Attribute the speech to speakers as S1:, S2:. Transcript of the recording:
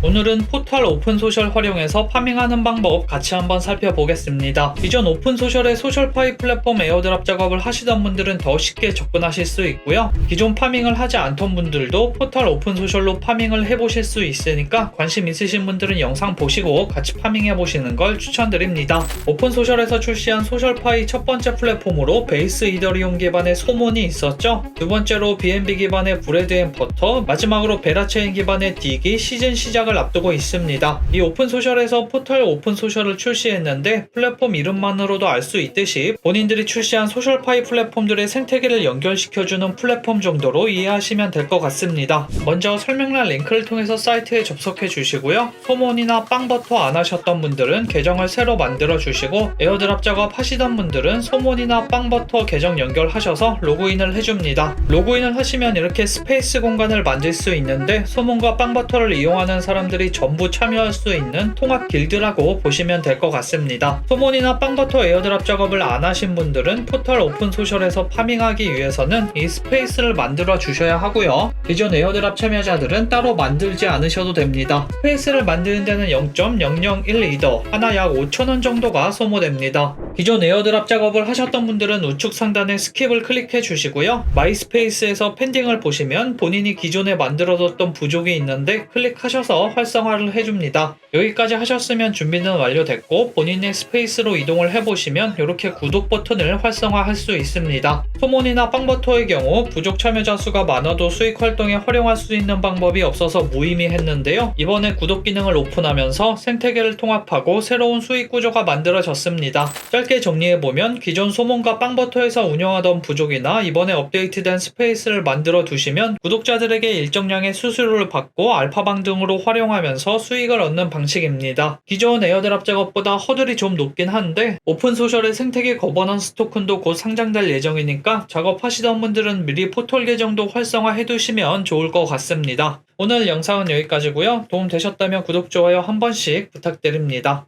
S1: 오늘은 포털 오픈소셜 활용해서 파밍하는 방법 같이 한번 살펴보겠습니다. 기존 오픈소셜의 소셜파이 플랫폼 에어드랍 작업을 하시던 분들은 더 쉽게 접근하실 수 있고요. 기존 파밍을 하지 않던 분들도 포털 오픈소셜로 파밍을 해보실 수 있으니까 관심 있으신 분들은 영상 보시고 같이 파밍해보시는 걸 추천드립니다. 오픈소셜에서 출시한 소셜파이 첫 번째 플랫폼으로 베이스 이더리움 기반의 소몬이 있었죠. 두 번째로 BNB 기반의 브레드 앤 버터, 마지막으로 베라체인 기반의 딕이 시즌 시작 을 앞두고 있습니다. 이 오픈 소셜에서 포털 오픈 소셜을 출시했는데 플랫폼 이름만으로도 알 수 있듯이 본인들이 출시한 소셜파이 플랫폼들의 생태계를 연결시켜주는 플랫폼 정도로 이해하시면 될 것 같습니다. 먼저 설명란 링크를 통해서 사이트에 접속해 주시고요. 소몬이나 빵버터 안 하셨던 분들은 계정을 새로 만들어 주시고 에어드랍 작업 하시던 분들은 소몬이나 빵버터 계정 연결하셔서 로그인을 해줍니다. 로그인을 하시면 이렇게 스페이스 공간을 만들 수 있는데 소몬과 빵버터를 이용하는 사람 들이 전부 참여할 수 있는 통합 길드라고 보시면 될 것 같습니다. 소몬이나 빵버터 에어드랍 작업을 안 하신 분들은 포털 오픈 소셜에서 파밍하기 위해서는 이 스페이스를 만들어 주셔야 하고요. 기존 에어드랍 참여자들은 따로 만들지 않으셔도 됩니다. 스페이스를 만드는 데는 0.001 이더, 하나 약 5,000원 정도가 소모됩니다. 기존 에어드랍 작업을 하셨던 분들은 우측 상단에 스킵을 클릭해 주시고요. 마이스페이스에서 펜딩을 보시면 본인이 기존에 만들어뒀던 부족이 있는데 클릭하셔서 활성화를 해줍니다. 여기까지 하셨으면 준비는 완료됐고 본인의 스페이스로 이동을 해보시면 이렇게 구독 버튼을 활성화할 수 있습니다. 소몬이나 빵버터의 경우 부족 참여자 수가 많아도 수익 활동에 활용할 수 있는 방법이 없어서 무의미했는데요. 이번에 구독 기능을 오픈하면서 생태계를 통합하고 새로운 수익 구조가 만들어졌습니다. 짧게 정리해보면 기존 소몬과 빵버터에서 운영하던 부족이나 이번에 업데이트된 스페이스를 만들어 두시면 구독자들에게 일정량의 수수료를 받고 알파방 등으로 활용하면서 수익을 얻는 방식입니다. 기존 에어드랍 작업보다 허들이 좀 높긴 한데 오픈소셜의 생태계 거버넌스 토큰도 곧 상장될 예정이니까 작업하시던 분들은 미리 포털 계정도 활성화해 두시면 좋을 것 같습니다. 오늘 영상은 여기까지고요. 도움 되셨다면 구독, 좋아요 한 번씩 부탁드립니다.